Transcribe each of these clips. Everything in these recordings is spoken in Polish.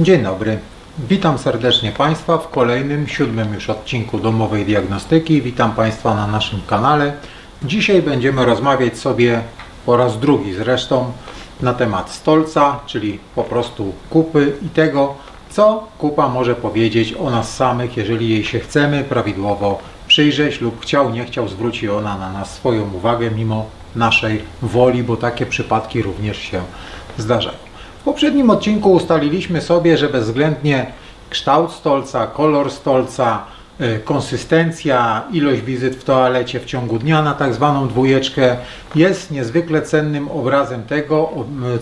Dzień dobry. Witam serdecznie Państwa w kolejnym, siódmym już odcinku domowej diagnostyki. Witam Państwa na naszym kanale. Dzisiaj będziemy rozmawiać sobie po raz drugi zresztą na temat stolca, czyli po prostu kupy i tego, co kupa może powiedzieć o nas samych, jeżeli jej się chcemy prawidłowo przyjrzeć lub chciał, nie chciał, zwróci ona na nas swoją uwagę mimo naszej woli, bo takie przypadki również się zdarzają. Poprzednim odcinku ustaliliśmy sobie, że bezwzględnie kształt stolca, kolor stolca, y, konsystencja, ilość wizyt w toalecie w ciągu dnia na tak zwaną dwójeczkę jest niezwykle cennym obrazem tego,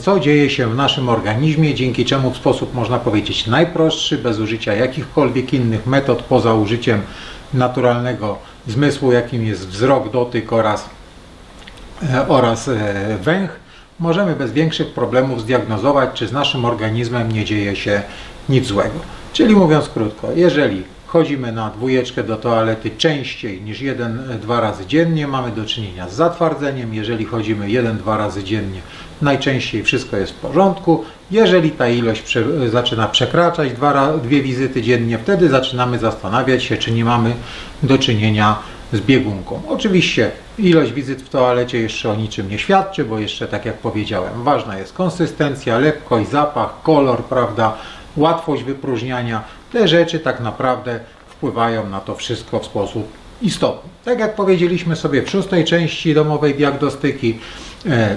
co dzieje się w naszym organizmie, dzięki czemu w sposób można powiedzieć najprostszy, bez użycia jakichkolwiek innych metod poza użyciem naturalnego zmysłu, jakim jest wzrok, dotyk oraz e, oraz e, węch, możemy bez większych problemów zdiagnozować, czy z naszym organizmem nie dzieje się nic złego. Czyli mówiąc krótko, jeżeli chodzimy na dwójeczkę do toalety częściej niż jeden, dwa razy dziennie, mamy do czynienia z zatwardzeniem. Jeżeli chodzimy jeden, dwa razy dziennie, najczęściej wszystko jest w porządku. Jeżeli ta ilość prze, zaczyna przekraczać dwa, dwie wizyty dziennie, wtedy zaczynamy zastanawiać się, czy nie mamy do czynienia z biegunką. Oczywiście ilość wizyt w toalecie jeszcze o niczym nie świadczy, bo jeszcze tak jak powiedziałem, ważna jest konsystencja, lekkość, zapach, kolor, prawda, łatwość wypróżniania. Te rzeczy tak naprawdę wpływają na to wszystko w sposób istotny. Tak jak powiedzieliśmy sobie w szóstej części domowej diagnostyki, e,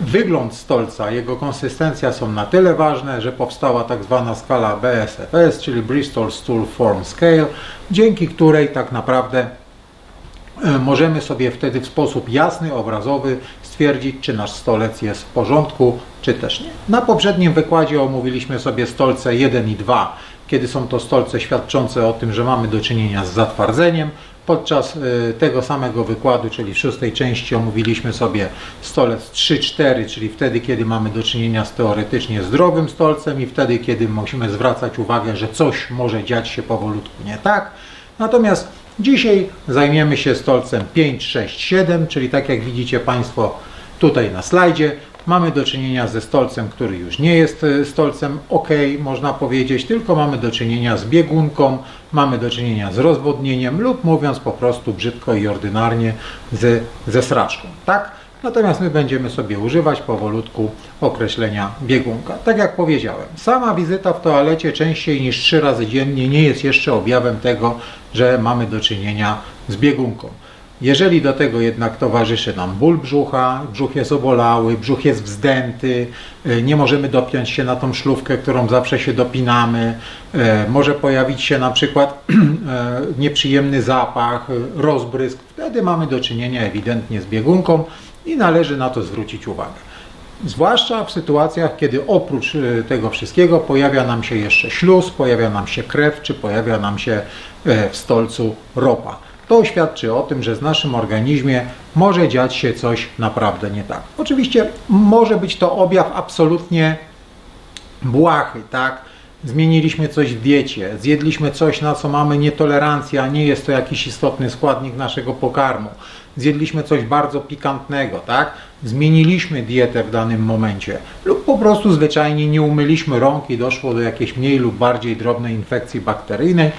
Wygląd stolca, jego konsystencja są na tyle ważne, że powstała tak zwana skala BSFS, czyli Bristol Stool Form Scale, dzięki której tak naprawdę możemy sobie wtedy w sposób jasny, obrazowy stwierdzić, czy nasz stolec jest w porządku, czy też nie. Na poprzednim wykładzie omówiliśmy sobie stolce 1 i 2, kiedy są to stolce świadczące o tym, że mamy do czynienia z zatwardzeniem. Podczas e, tego samego wykładu, czyli w szóstej części, omówiliśmy sobie stolec 3-4, czyli wtedy, kiedy mamy do czynienia z teoretycznie zdrowym stolcem i wtedy, kiedy musimy zwracać uwagę, że coś może dziać się powolutku nie tak. Natomiast dzisiaj zajmiemy się stolcem 5, 6, 7, czyli tak jak widzicie Państwo tutaj na slajdzie, mamy do czynienia ze stolcem, który już nie jest e, stolcem ok, można powiedzieć, tylko mamy do czynienia z biegunką, mamy do czynienia z rozwodnieniem lub mówiąc po prostu brzydko i ordynarnie z, ze sraczką. Tak? Natomiast my będziemy sobie używać powolutku określenia biegunka. Tak jak powiedziałem, sama wizyta w toalecie częściej niż trzy razy dziennie nie jest jeszcze objawem tego, że mamy do czynienia z biegunką. Jeżeli do tego jednak towarzyszy nam ból brzucha, brzuch jest obolały, brzuch jest wzdęty, y, nie możemy dopiąć się na tą szlówkę, którą zawsze się dopinamy, y, może pojawić się na przykład y, nieprzyjemny zapach, rozbrysk, wtedy mamy do czynienia ewidentnie z biegunką i należy na to zwrócić uwagę. Zwłaszcza w sytuacjach, kiedy oprócz tego wszystkiego pojawia nam się jeszcze śluz, pojawia nam się krew, czy pojawia nam się e, w stolcu ropa. To świadczy o tym, że z naszym organizmie może dziać się coś naprawdę nie tak. Oczywiście może być to objaw absolutnie błahy, tak? Zmieniliśmy coś w diecie, zjedliśmy coś, na co mamy nietolerancję, a nie jest to jakiś istotny składnik naszego pokarmu. Zjedliśmy coś bardzo pikantnego, tak? Zmieniliśmy dietę w danym momencie lub po prostu zwyczajnie nie umyliśmy rąk i doszło do jakiejś mniej lub bardziej drobnej infekcji bakteryjnej.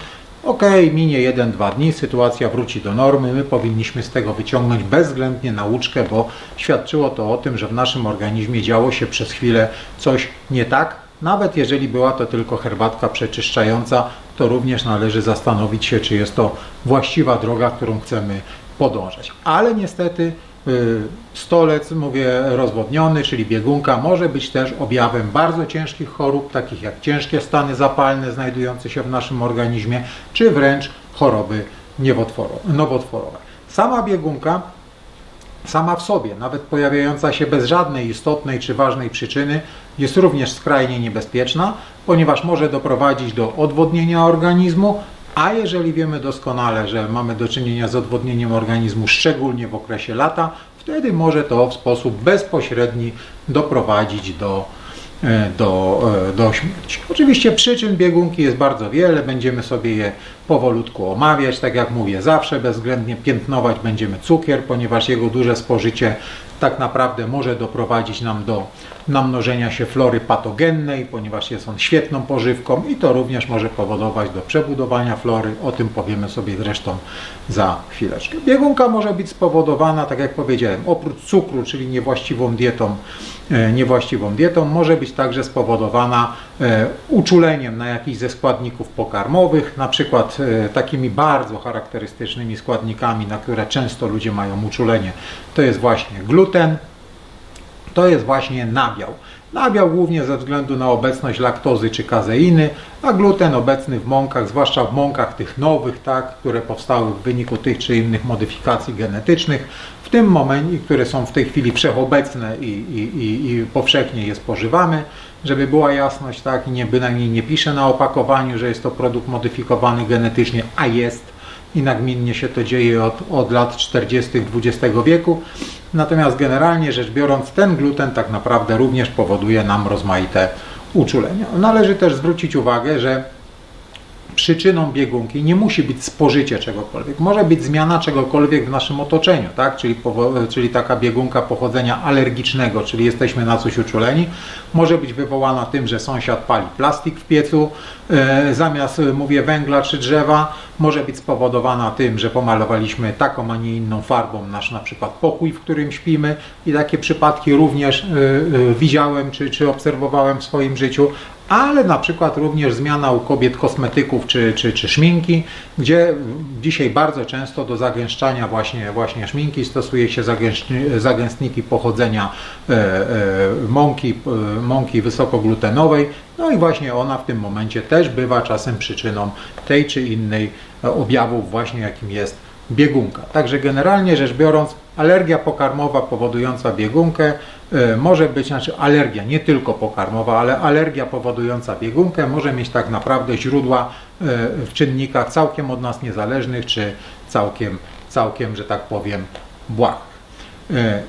Ok, minie 1-2 dni, sytuacja wróci do normy, my powinniśmy z tego wyciągnąć bezwzględnie nauczkę, bo świadczyło to o tym, że w naszym organizmie działo się przez chwilę coś nie tak, nawet jeżeli była to tylko herbatka przeczyszczająca, to również należy zastanowić się, czy jest to właściwa droga, którą chcemy podążać. Ale niestety stolec, mówię, rozwodniony, czyli biegunka, może być też objawem bardzo ciężkich chorób, takich jak ciężkie stany zapalne znajdujące się w naszym organizmie, czy wręcz choroby nowotworowe. Sama biegunka sama w sobie, nawet pojawiająca się bez żadnej istotnej czy ważnej przyczyny, jest również skrajnie niebezpieczna, ponieważ może doprowadzić do odwodnienia organizmu, a jeżeli wiemy doskonale, że mamy do czynienia z odwodnieniem organizmu, szczególnie w okresie lata, wtedy może to w sposób bezpośredni doprowadzić do, e, do, e, do śmierci. Oczywiście przyczyn biegunki jest bardzo wiele, będziemy sobie je powolutku omawiać. Tak jak mówię, zawsze bezwzględnie piętnować będziemy cukier, ponieważ jego duże spożycie tak naprawdę może doprowadzić nam do namnożenia się flory patogennej, ponieważ jest on świetną pożywką i to również może powodować do przebudowania flory. O tym powiemy sobie zresztą za chwileczkę. Biegunka może być spowodowana, tak jak powiedziałem, oprócz cukru, czyli niewłaściwą dietą, e, niewłaściwą dietą, może być także spowodowana e, uczuleniem na jakiś ze składników pokarmowych, na przykład e, takimi bardzo charakterystycznymi składnikami, na które często ludzie mają uczulenie. To jest właśnie gluten, to jest właśnie nabiał. Nabiał głównie ze względu na obecność laktozy czy kazeiny, a gluten obecny w mąkach, zwłaszcza w mąkach tych nowych, tak, które powstały w wyniku tych czy innych modyfikacji genetycznych, w tym momencie, które są w tej chwili wszechobecne i, i, i, i powszechnie je spożywamy, żeby była jasność, tak, i nie bynajmniej nie pisze na opakowaniu, że jest to produkt modyfikowany genetycznie, a jest i nagminnie się to dzieje od, od lat 40. XX wieku. Natomiast generalnie rzecz biorąc, ten gluten tak naprawdę również powoduje nam rozmaite uczulenia. Należy też zwrócić uwagę, że przyczyną biegunki nie musi być spożycie czegokolwiek. Może być zmiana czegokolwiek w naszym otoczeniu, tak? czyli, czyli taka biegunka pochodzenia alergicznego, czyli jesteśmy na coś uczuleni. Może być wywołana tym, że sąsiad pali plastik w piecu e, zamiast, mówię, węgla czy drzewa. Może być spowodowana tym, że pomalowaliśmy taką, a nie inną farbą nasz na przykład pokój, w którym śpimy i takie przypadki również e, e, widziałem czy, czy obserwowałem w swoim życiu, ale na przykład również zmiana u kobiet kosmetyków czy, czy, czy szminki, gdzie dzisiaj bardzo często do zagęszczania właśnie, właśnie szminki stosuje się zagęstniki pochodzenia e, e, mąki, e, mąki wysokoglutenowej, no i właśnie ona w tym momencie też bywa czasem przyczyną tej czy innej objawów właśnie jakim jest biegunka. Także generalnie rzecz biorąc, alergia pokarmowa powodująca biegunkę e, może być, znaczy alergia nie tylko pokarmowa, ale alergia powodująca biegunkę może mieć tak naprawdę źródła e, w czynnikach całkiem od nas niezależnych, czy całkiem, całkiem że tak powiem, błahych. E,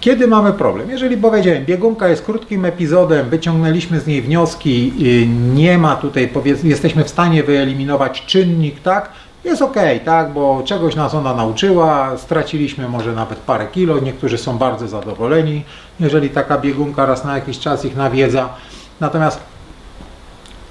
kiedy mamy problem? Jeżeli powiedziałem, biegunka jest krótkim epizodem, wyciągnęliśmy z niej wnioski, nie ma tutaj, jesteśmy w stanie wyeliminować czynnik, tak? Jest ok, tak, bo czegoś nas ona nauczyła, straciliśmy może nawet parę kilo, niektórzy są bardzo zadowoleni, jeżeli taka biegunka raz na jakiś czas ich nawiedza. Natomiast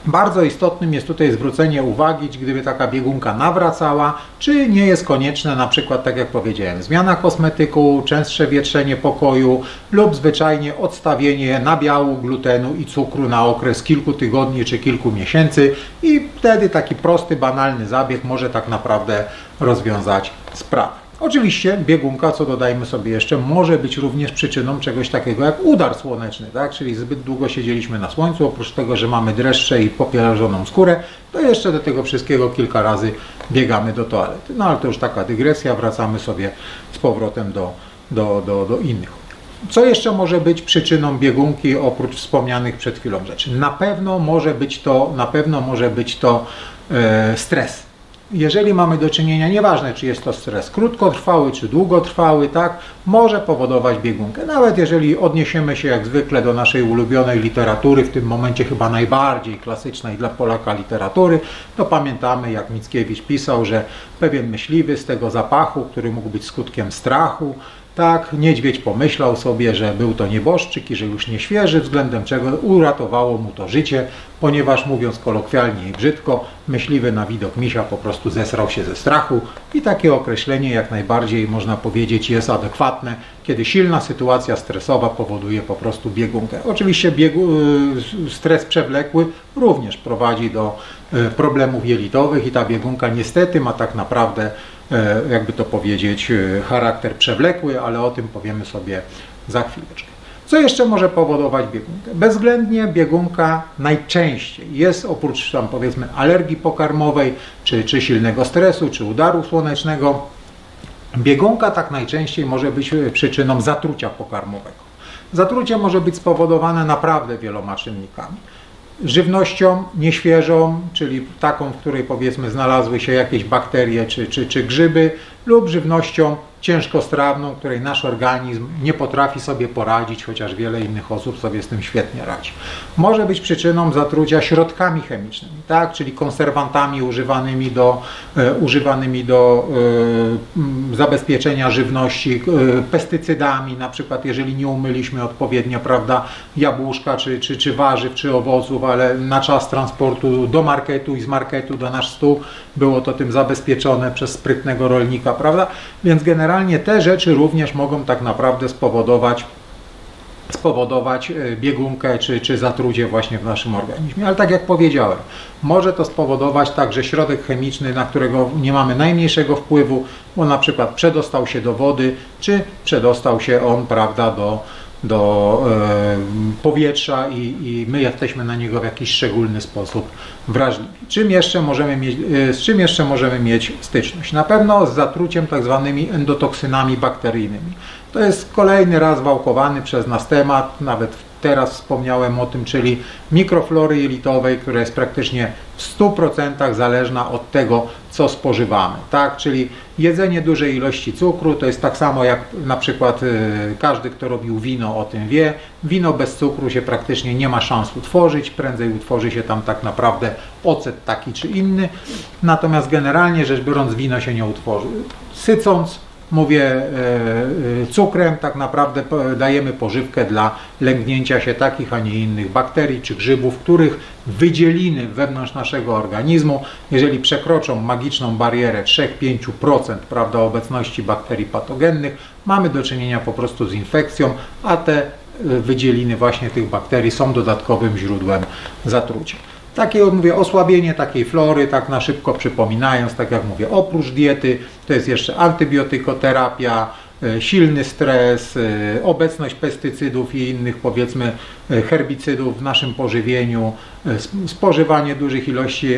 bardzo istotnym jest tutaj zwrócenie uwagi, gdyby taka biegunka nawracała, czy nie jest konieczne na przykład, tak jak powiedziałem, zmiana kosmetyku, częstsze wietrzenie pokoju lub zwyczajnie odstawienie nabiału, glutenu i cukru na okres kilku tygodni czy kilku miesięcy i wtedy taki prosty, banalny zabieg może tak naprawdę rozwiązać sprawę. Oczywiście biegunka, co dodajmy sobie jeszcze, może być również przyczyną czegoś takiego jak udar słoneczny, tak? czyli zbyt długo siedzieliśmy na słońcu, oprócz tego, że mamy dreszcze i popielarzoną skórę, to jeszcze do tego wszystkiego kilka razy biegamy do toalety. No ale to już taka dygresja, wracamy sobie z powrotem do, do, do, do innych. Co jeszcze może być przyczyną biegunki oprócz wspomnianych przed chwilą rzeczy? Na pewno może być to, na pewno może być to e, stres jeżeli mamy do czynienia, nieważne czy jest to stres krótkotrwały czy długotrwały, tak, może powodować biegunkę. Nawet jeżeli odniesiemy się jak zwykle do naszej ulubionej literatury, w tym momencie chyba najbardziej klasycznej dla Polaka literatury, to pamiętamy jak Mickiewicz pisał, że pewien myśliwy z tego zapachu, który mógł być skutkiem strachu, tak, niedźwiedź pomyślał sobie, że był to nieboszczyk i że już nie świeży, względem czego uratowało mu to życie, ponieważ mówiąc kolokwialnie i brzydko, myśliwy na widok misia po prostu zesrał się ze strachu i takie określenie jak najbardziej można powiedzieć jest adekwatne, kiedy silna sytuacja stresowa powoduje po prostu biegunkę. Oczywiście biegu, y, stres przewlekły również prowadzi do y, problemów jelitowych i ta biegunka niestety ma tak naprawdę jakby to powiedzieć, e, charakter przewlekły, ale o tym powiemy sobie za chwileczkę. Co jeszcze może powodować biegunkę? Bezwzględnie biegunka najczęściej jest oprócz tam powiedzmy alergii pokarmowej, czy, czy silnego stresu, czy udaru słonecznego, biegunka tak najczęściej może być przyczyną zatrucia pokarmowego. Zatrucie może być spowodowane naprawdę wieloma czynnikami żywnością nieświeżą, czyli taką, w której powiedzmy znalazły się jakieś bakterie czy, czy, czy grzyby, lub żywnością ciężkostrawną, której nasz organizm nie potrafi sobie poradzić, chociaż wiele innych osób sobie z tym świetnie radzi. Może być przyczyną zatrucia środkami chemicznymi, tak? czyli konserwantami używanymi do, e, używanymi do e, zabezpieczenia żywności, e, pestycydami, na przykład jeżeli nie umyliśmy odpowiednio prawda, jabłuszka, czy, czy, czy warzyw, czy owoców, ale na czas transportu do marketu i z marketu do nasz stół było to tym zabezpieczone przez sprytnego rolnika, prawda? Więc generalnie te rzeczy również mogą tak naprawdę spowodować spowodować e, biegunkę czy, czy zatrucie właśnie w naszym organizmie. Ale tak jak powiedziałem, może to spowodować także środek chemiczny, na którego nie mamy najmniejszego wpływu, bo na przykład przedostał się do wody, czy przedostał się on, prawda, do, do e, powietrza i, i my jesteśmy na niego w jakiś szczególny sposób wrażliwi. Czym jeszcze możemy mieć, e, z czym jeszcze możemy mieć styczność? Na pewno z zatruciem tak zwanymi endotoksynami bakteryjnymi. To jest kolejny raz wałkowany przez nas temat, nawet teraz wspomniałem o tym, czyli mikroflory jelitowej, która jest praktycznie w 100% zależna od tego, co spożywamy. Tak? Czyli jedzenie dużej ilości cukru to jest tak samo jak na przykład y, każdy, kto robił wino o tym wie. Wino bez cukru się praktycznie nie ma szans utworzyć, prędzej utworzy się tam tak naprawdę ocet taki czy inny. Natomiast generalnie rzecz biorąc wino się nie utworzy. Sycąc mówię e, e, cukrem, tak naprawdę dajemy pożywkę dla lęgnięcia się takich, a nie innych bakterii czy grzybów, których wydzieliny wewnątrz naszego organizmu, jeżeli przekroczą magiczną barierę 3-5% prawda, obecności bakterii patogennych, mamy do czynienia po prostu z infekcją, a te e, wydzieliny właśnie tych bakterii są dodatkowym źródłem zatrucia. Takie, mówię, osłabienie takiej flory, tak na szybko przypominając, tak jak mówię, oprócz diety, to jest jeszcze antybiotykoterapia, e, silny stres, e, obecność pestycydów i innych, powiedzmy, e, herbicydów w naszym pożywieniu, sp- spożywanie dużych ilości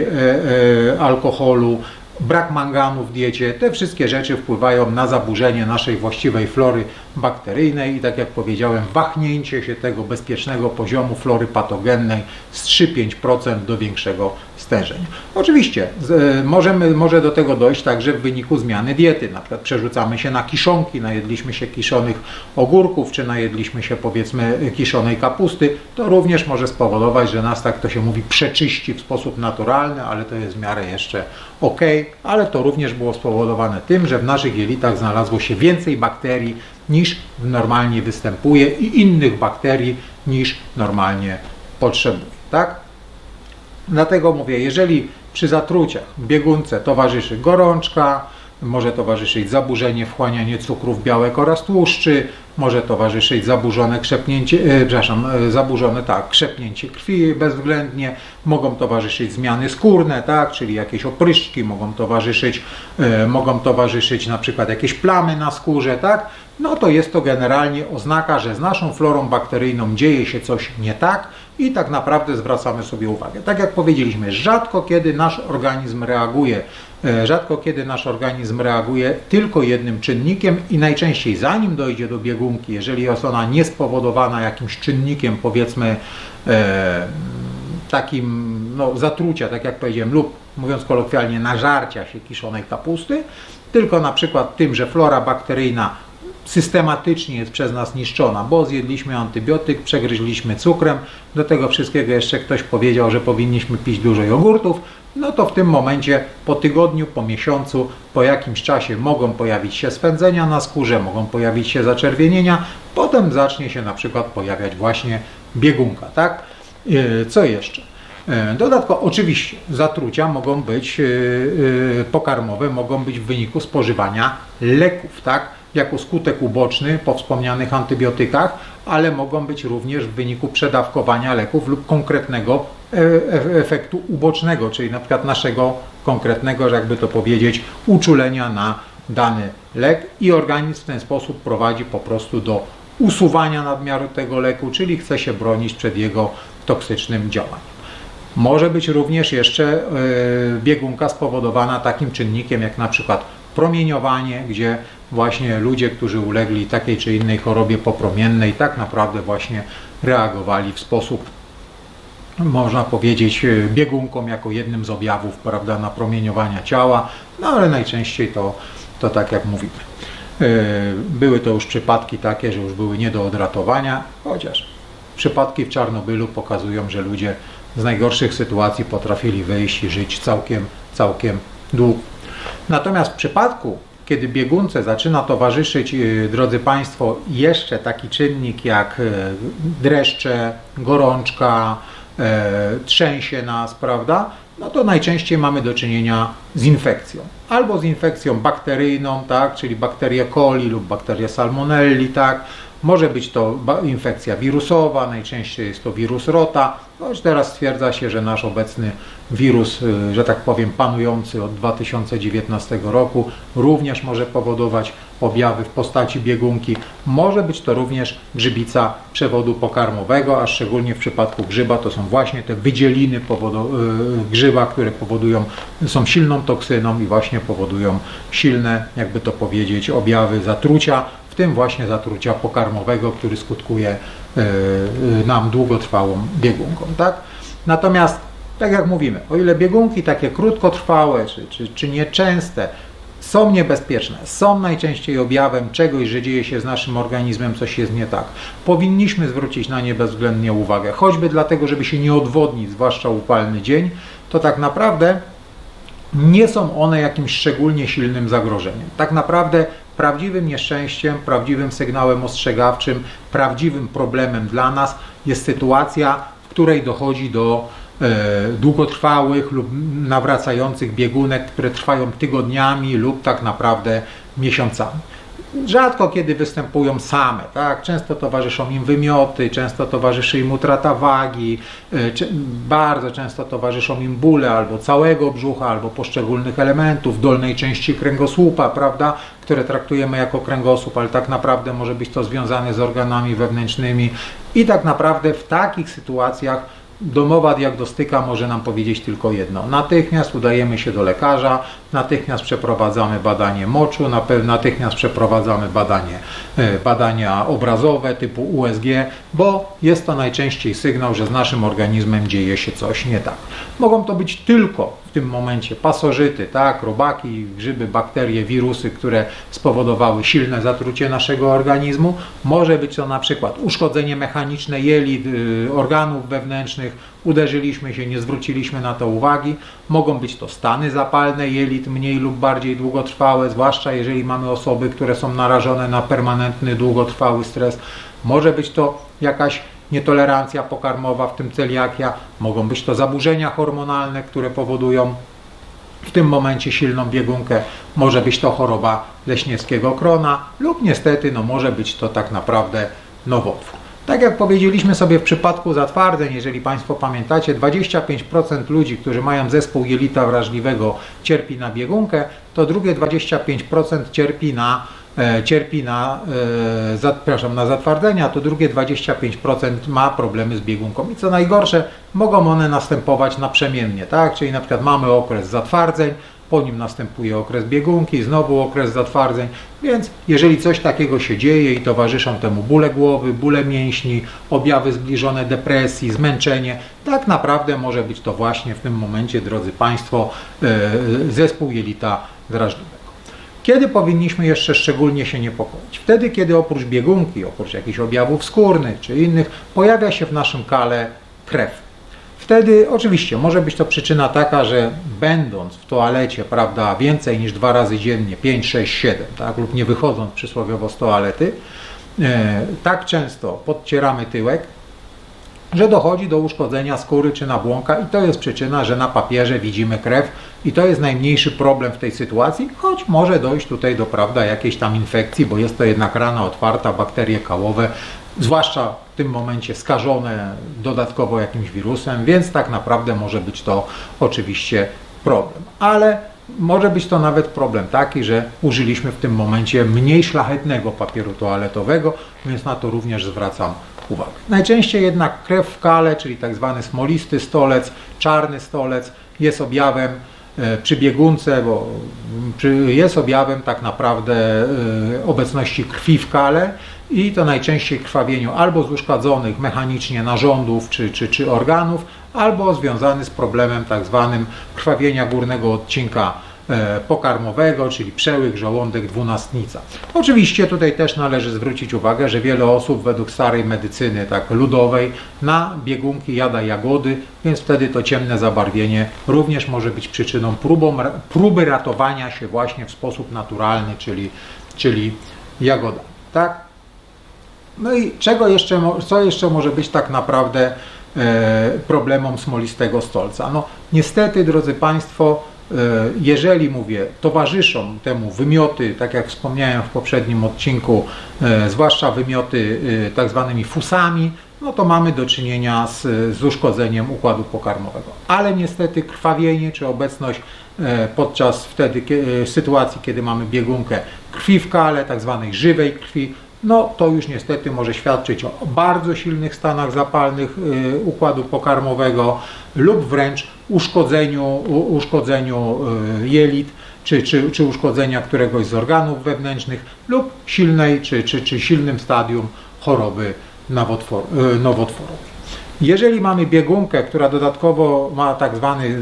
alkoholu, brak manganu w diecie, te wszystkie rzeczy wpływają na zaburzenie naszej właściwej flory bakteryjnej i tak jak powiedziałem, wahnięcie się tego bezpiecznego poziomu flory patogennej z 3-5% do większego Oczywiście e, możemy, może do tego dojść także w wyniku zmiany diety, na przykład przerzucamy się na kiszonki, najedliśmy się kiszonych ogórków, czy najedliśmy się powiedzmy kiszonej kapusty, to również może spowodować, że nas tak to się mówi przeczyści w sposób naturalny, ale to jest w miarę jeszcze ok, ale to również było spowodowane tym, że w naszych jelitach znalazło się więcej bakterii niż normalnie występuje i innych bakterii niż normalnie potrzebuje, tak? Dlatego mówię, jeżeli przy zatruciach, biegunce towarzyszy gorączka, może towarzyszyć zaburzenie wchłaniania cukrów białek oraz tłuszczy, może towarzyszyć zaburzone krzepnięcie, e, e, zaburzone tak, krzepnięcie krwi bezwzględnie, mogą towarzyszyć zmiany skórne, tak, czyli jakieś opryszczki, mogą towarzyszyć, e, mogą towarzyszyć na przykład jakieś plamy na skórze, tak, no to jest to generalnie oznaka, że z naszą florą bakteryjną dzieje się coś nie tak i tak naprawdę zwracamy sobie uwagę. Tak jak powiedzieliśmy, rzadko kiedy nasz organizm reaguje, e, rzadko kiedy nasz organizm reaguje tylko jednym czynnikiem i najczęściej zanim dojdzie do biegunki, jeżeli jest ona niespowodowana jakimś czynnikiem, powiedzmy e, takim no, zatrucia, tak jak powiedziałem, lub mówiąc kolokwialnie nażarcia się kiszonej kapusty, tylko na przykład tym, że flora bakteryjna systematycznie jest przez nas niszczona, bo zjedliśmy antybiotyk, przegryźliśmy cukrem, do tego wszystkiego jeszcze ktoś powiedział, że powinniśmy pić dużo jogurtów, no to w tym momencie po tygodniu, po miesiącu, po jakimś czasie mogą pojawić się swędzenia na skórze, mogą pojawić się zaczerwienienia, potem zacznie się na przykład pojawiać właśnie biegunka, tak? Yy, Co jeszcze? E, Dodatkowo, oczywiście, zatrucia mogą być e, e, pokarmowe, mogą być w wyniku spożywania leków, tak? Jako skutek uboczny po wspomnianych antybiotykach, ale mogą być również w wyniku przedawkowania leków lub konkretnego e, e- efektu ubocznego, czyli na przykład naszego konkretnego, że jakby to powiedzieć, uczulenia na dany lek i organizm w ten sposób prowadzi po prostu do usuwania nadmiaru tego leku, czyli chce się bronić przed jego toksycznym działaniem. Może być również jeszcze e, biegunka spowodowana takim czynnikiem jak na przykład promieniowanie, gdzie właśnie ludzie, którzy ulegli takiej czy innej chorobie popromiennej, tak naprawdę właśnie reagowali w sposób, można powiedzieć, e, biegunką jako jednym z objawów prawda, napromieniowania ciała, no ale najczęściej to, to tak jak mówimy. E, Były to już przypadki takie, że już były nie do odratowania, chociaż przypadki w Czarnobylu pokazują, że ludzie z najgorszych sytuacji potrafili wyjść i żyć całkiem, całkiem długo. Natomiast w przypadku, kiedy biegunce zaczyna towarzyszyć, e, drodzy Państwo, jeszcze taki czynnik jak e, dreszcze, gorączka, e, trzęsie nas, prawda? No to najczęściej mamy do czynienia z infekcją. Albo z infekcją bakteryjną, tak, czyli bakteria coli lub bakteria salmonelli, tak. Może być to infekcja wirusowa, najczęściej jest to wirus rota, choć teraz stwierdza się, że nasz obecny wirus, y, że tak powiem, panujący od 2019 roku, również może powodować objawy w postaci biegunki. Może być to również grzybica przewodu pokarmowego, a szczególnie w przypadku grzyba to są właśnie te wydzieliny y, grzyba, które powodują, są silną toksyną i właśnie powodują silne, jakby to powiedzieć, objawy zatrucia, w tym właśnie zatrucia pokarmowego, który skutkuje y, nam długotrwałą biegunką. Tak? Natomiast, tak jak mówimy, o ile biegunki takie krótkotrwałe czy, czy, czy nieczęste są niebezpieczne, są najczęściej objawem czegoś, że dzieje się z naszym organizmem, coś jest nie tak. Powinniśmy zwrócić na nie bezwzględnie uwagę, choćby dlatego, żeby się nie odwodnić, zwłaszcza upalny dzień, to tak naprawdę nie są one jakimś szczególnie silnym zagrożeniem. Tak naprawdę prawdziwym nieszczęściem, prawdziwym sygnałem ostrzegawczym, prawdziwym problemem dla nas jest sytuacja, w której dochodzi do długotrwałych lub nawracających biegunek, które trwają tygodniami lub tak naprawdę miesiącami. Rzadko kiedy występują same, tak? Często towarzyszą im wymioty, często towarzyszy im utrata wagi, e, bardzo często towarzyszą im bóle albo całego brzucha, albo poszczególnych elementów dolnej części kręgosłupa, prawda? Które traktujemy jako kręgosłup, ale tak naprawdę może być to związane z organami wewnętrznymi i tak naprawdę w takich sytuacjach Domowa diagnostyka może nam powiedzieć tylko jedno. Natychmiast udajemy się do lekarza, natychmiast przeprowadzamy badanie moczu, natychmiast przeprowadzamy badanie, e, badania obrazowe typu USG, bo jest to najczęściej sygnał, że z naszym organizmem dzieje się coś nie tak. Mogą to być tylko tym momencie pasożyty, tak, robaki, grzyby, bakterie, wirusy, które spowodowały silne zatrucie naszego organizmu. Może być to na przykład uszkodzenie mechaniczne jelit, y, organów wewnętrznych, uderzyliśmy się, nie zwróciliśmy na to uwagi. Mogą być to stany zapalne jelit, mniej lub bardziej długotrwałe, zwłaszcza jeżeli mamy osoby, które są narażone na permanentny, długotrwały stres. Może być to jakaś nietolerancja pokarmowa, w tym celiakia, mogą być to zaburzenia hormonalne, które powodują w tym momencie silną biegunkę, może być to choroba leśniewskiego krona lub niestety no może być to tak naprawdę nowotwór. Tak jak powiedzieliśmy sobie w przypadku zatwardzeń, jeżeli Państwo pamiętacie, 25% ludzi, którzy mają zespół jelita wrażliwego cierpi na biegunkę, to drugie 25% cierpi na cierpi na, e, za, przepraszam, na zatwardzenia, to drugie 25% ma problemy z biegunką. I co najgorsze, mogą one następować naprzemiennie, tak? Czyli na przykład mamy okres zatwardzeń, po nim następuje okres biegunki, znowu okres zatwardzeń, więc jeżeli coś takiego się dzieje i towarzyszą temu bóle głowy, bóle mięśni, objawy zbliżone depresji, zmęczenie, tak naprawdę może być to właśnie w tym momencie, drodzy Państwo, e, zespół jelita wrażliwego. Kiedy powinniśmy jeszcze szczególnie się niepokoić? Wtedy, kiedy oprócz biegunki, oprócz jakichś objawów skórnych czy innych, pojawia się w naszym kale krew. Wtedy oczywiście może być to przyczyna taka, że będąc w toalecie, prawda, więcej niż dwa razy dziennie, 5, 6, 7, tak, lub nie wychodząc przysłowiowo z toalety, e, tak często podcieramy tyłek, że dochodzi do uszkodzenia skóry czy nabłonka i to jest przyczyna, że na papierze widzimy krew i to jest najmniejszy problem w tej sytuacji, choć może dojść tutaj do prawda jakiejś tam infekcji, bo jest to jednak rana otwarta, bakterie kałowe, zwłaszcza w tym momencie skażone dodatkowo jakimś wirusem, więc tak naprawdę może być to oczywiście problem. Ale może być to nawet problem taki, że użyliśmy w tym momencie mniej szlachetnego papieru toaletowego, więc na to również zwracam Najczęściej jednak krew w kale, czyli tak zwany smolisty stolec, czarny stolec jest objawem e, przy biegunce, bo przy, jest objawem tak naprawdę e, obecności krwi w kale i to najczęściej krwawieniu albo z uszkodzonych mechanicznie narządów czy, czy, czy organów, albo związany z problemem tak zwanym krwawienia górnego odcinka pokarmowego, czyli przełyk, żołądek, dwunastnica. Oczywiście tutaj też należy zwrócić uwagę, że wiele osób według starej medycyny tak ludowej na biegunki jada jagody, więc wtedy to ciemne zabarwienie również może być przyczyną próbą, próby ratowania się właśnie w sposób naturalny, czyli, czyli jagoda. Tak? No i czego jeszcze, co jeszcze może być tak naprawdę e, problemom smolistego stolca? No niestety, drodzy Państwo, e, jeżeli mówię, towarzyszą temu wymioty, tak jak wspomniałem w poprzednim odcinku, e, zwłaszcza wymioty e, tak zwanymi fusami, no to mamy do czynienia z, z uszkodzeniem układu pokarmowego. Ale niestety krwawienie czy obecność e, podczas wtedy e, sytuacji, kiedy mamy biegunkę krwi w kale, tak zwanej żywej krwi, no to już niestety może świadczyć o bardzo silnych stanach zapalnych y, układu pokarmowego lub wręcz uszkodzeniu, uszkodzeniu y, jelit czy, czy, czy uszkodzenia któregoś z organów wewnętrznych lub silnej czy, czy, czy silnym stadium choroby nowotwor, y, nowotworowej. Jeżeli mamy biegunkę, która dodatkowo ma tak zwany,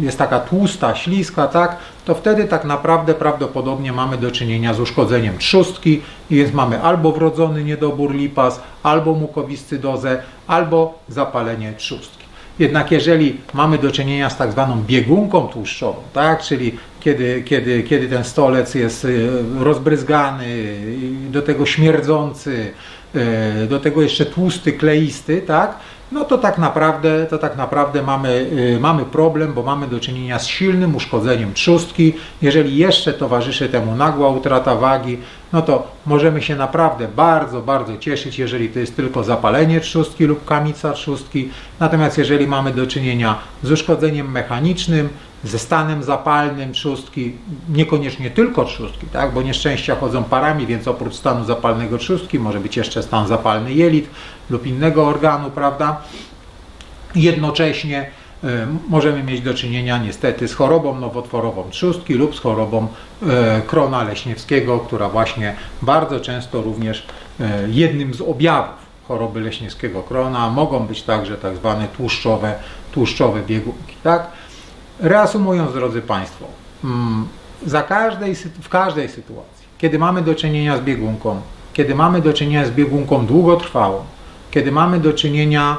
jest taka tłusta, śliska, tak, to wtedy tak naprawdę prawdopodobnie mamy do czynienia z uszkodzeniem trzustki więc mamy albo wrodzony niedobór lipas, albo mukowiscydozę, albo zapalenie trzustki. Jednak jeżeli mamy do czynienia z tak zwaną biegunką tłuszczową, tak, czyli kiedy, kiedy, kiedy ten stolec jest y, rozbryzgany, y, do tego śmierdzący, y, do tego jeszcze tłusty, kleisty, tak, no to tak naprawdę, to tak naprawdę mamy, y, mamy problem, bo mamy do czynienia z silnym uszkodzeniem trzustki. Jeżeli jeszcze towarzyszy temu nagła utrata wagi, no to możemy się naprawdę bardzo, bardzo cieszyć, jeżeli to jest tylko zapalenie trzustki lub kamica trzustki. Natomiast jeżeli mamy do czynienia z uszkodzeniem mechanicznym, ze stanem zapalnym trzustki, niekoniecznie tylko trzustki, tak? bo nieszczęścia chodzą parami, więc oprócz stanu zapalnego trzustki może być jeszcze stan zapalny jelit lub innego organu, prawda? Jednocześnie e, możemy mieć do czynienia niestety z chorobą nowotworową trzustki lub z chorobą e, krona leśniewskiego, która właśnie bardzo często również e, jednym z objawów choroby leśniewskiego krona mogą być także tak zwane tłuszczowe, tłuszczowe biegunki. Tak? Reasumując, drodzy Państwo, mm, za każdej, w każdej sytuacji, kiedy mamy do czynienia z biegunką, kiedy mamy do czynienia z biegunką długotrwałą, kiedy mamy do czynienia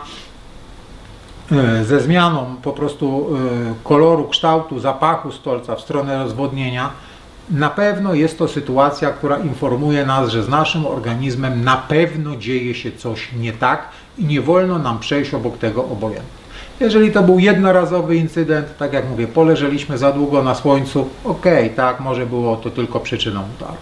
e, ze zmianą po prostu e, koloru, kształtu, zapachu stolca w stronę rozwodnienia, na pewno jest to sytuacja, która informuje nas, że z naszym organizmem na pewno dzieje się coś nie tak i nie wolno nam przejść obok tego obojętnie. Jeżeli to był jednorazowy incydent, tak jak mówię, poleżeliśmy za długo na słońcu, okej, tak, może było to tylko przyczyną udaru.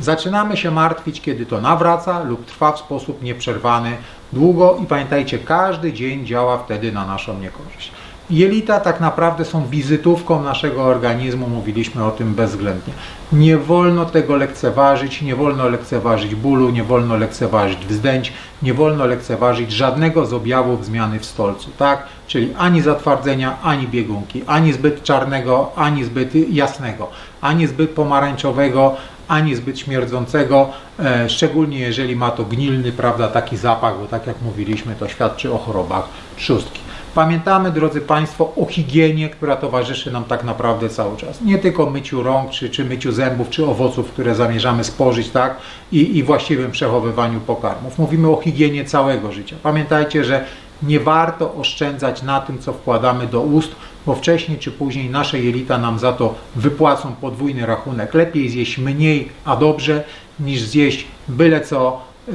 Zaczynamy się martwić, kiedy to nawraca lub trwa w sposób nieprzerwany długo i pamiętajcie, każdy dzień działa wtedy na naszą niekorzyść. Jelita tak naprawdę są wizytówką naszego organizmu, mówiliśmy o tym bezwzględnie. Nie wolno tego lekceważyć, nie wolno lekceważyć bólu, nie wolno lekceważyć wzdęć, nie wolno lekceważyć żadnego z objawów zmiany w stolcu, tak? Czyli ani zatwardzenia, ani biegunki, ani zbyt czarnego, ani zbyt jasnego, ani zbyt pomarańczowego, ani zbyt śmierdzącego, e, szczególnie jeżeli ma to gnilny, prawda, taki zapach, bo tak jak mówiliśmy, to świadczy o chorobach trzustki. Pamiętamy, drodzy Państwo, o higienie, która towarzyszy nam tak naprawdę cały czas. Nie tylko myciu rąk, czy, czy myciu zębów, czy owoców, które zamierzamy spożyć, tak? I, I właściwym przechowywaniu pokarmów. Mówimy o higienie całego życia. Pamiętajcie, że nie warto oszczędzać na tym, co wkładamy do ust, bo wcześniej czy później nasze jelita nam za to wypłacą podwójny rachunek. Lepiej zjeść mniej, a dobrze, niż zjeść byle co e,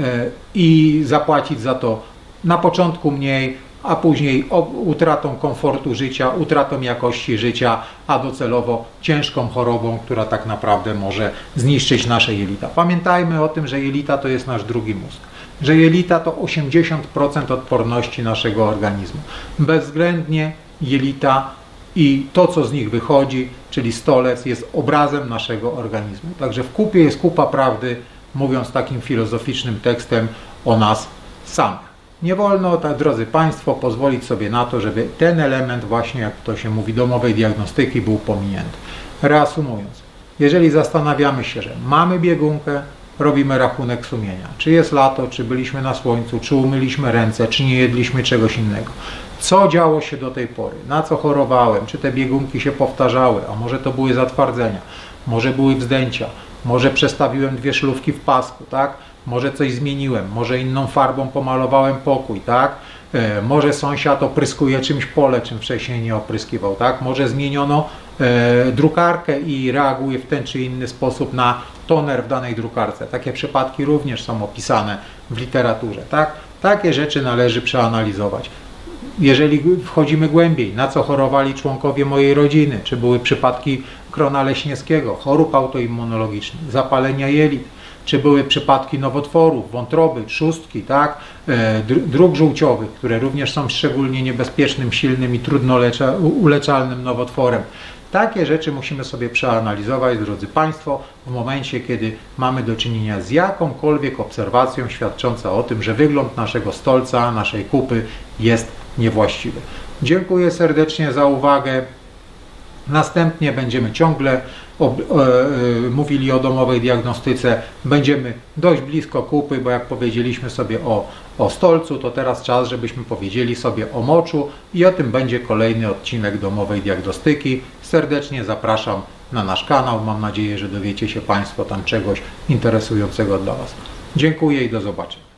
i zapłacić za to na początku mniej, a później utratą komfortu życia, utratą jakości życia, a docelowo ciężką chorobą, która tak naprawdę może zniszczyć nasze jelita. Pamiętajmy o tym, że jelita to jest nasz drugi mózg. Że jelita to 80% odporności naszego organizmu. Bezwzględnie jelita i to, co z nich wychodzi, czyli stolec, jest obrazem naszego organizmu. Także w kupie jest kupa prawdy, mówiąc takim filozoficznym tekstem o nas samych. Nie wolno, tak, drodzy Państwo, pozwolić sobie na to, żeby ten element właśnie, jak to się mówi, domowej diagnostyki był pominięty. Reasumując, jeżeli zastanawiamy się, że mamy biegunkę, robimy rachunek sumienia. Czy jest lato, czy byliśmy na słońcu, czy umyliśmy ręce, czy nie jedliśmy czegoś innego. Co działo się do tej pory? Na co chorowałem? Czy te biegunki się powtarzały? A może to były zatwardzenia? Może były wzdęcia? Może przestawiłem dwie szlówki w pasku, tak? Może coś zmieniłem? Może inną farbą pomalowałem pokój, tak? E, może sąsiad opryskuje czymś pole, czym wcześniej nie opryskiwał, tak? Może zmieniono e, drukarkę i reaguje w ten czy inny sposób na toner w danej drukarce. Takie przypadki również są opisane w literaturze, tak? Takie rzeczy należy przeanalizować. Jeżeli wchodzimy głębiej, na co chorowali członkowie mojej rodziny, czy były przypadki krona leśniewskiego, chorób autoimmunologicznych, zapalenia jelit, czy były przypadki nowotworów, wątroby, trzustki, tak? E, dr- dróg żółciowych, które również są szczególnie niebezpiecznym, silnym i trudno lecza- uleczalnym nowotworem. Takie rzeczy musimy sobie przeanalizować, drodzy Państwo, w momencie, kiedy mamy do czynienia z jakąkolwiek obserwacją świadczącą o tym, że wygląd naszego stolca, naszej kupy jest niewłaściwy. Dziękuję serdecznie za uwagę. Następnie będziemy ciągle e, e, mówili o domowej diagnostyce. Będziemy dość blisko kupy, bo jak powiedzieliśmy sobie o, o stolcu, to teraz czas, żebyśmy powiedzieli sobie o moczu i o tym będzie kolejny odcinek domowej diagnostyki. Serdecznie zapraszam na nasz kanał. Mam nadzieję, że dowiecie się Państwo tam czegoś interesującego dla Was. Dziękuję i do zobaczenia.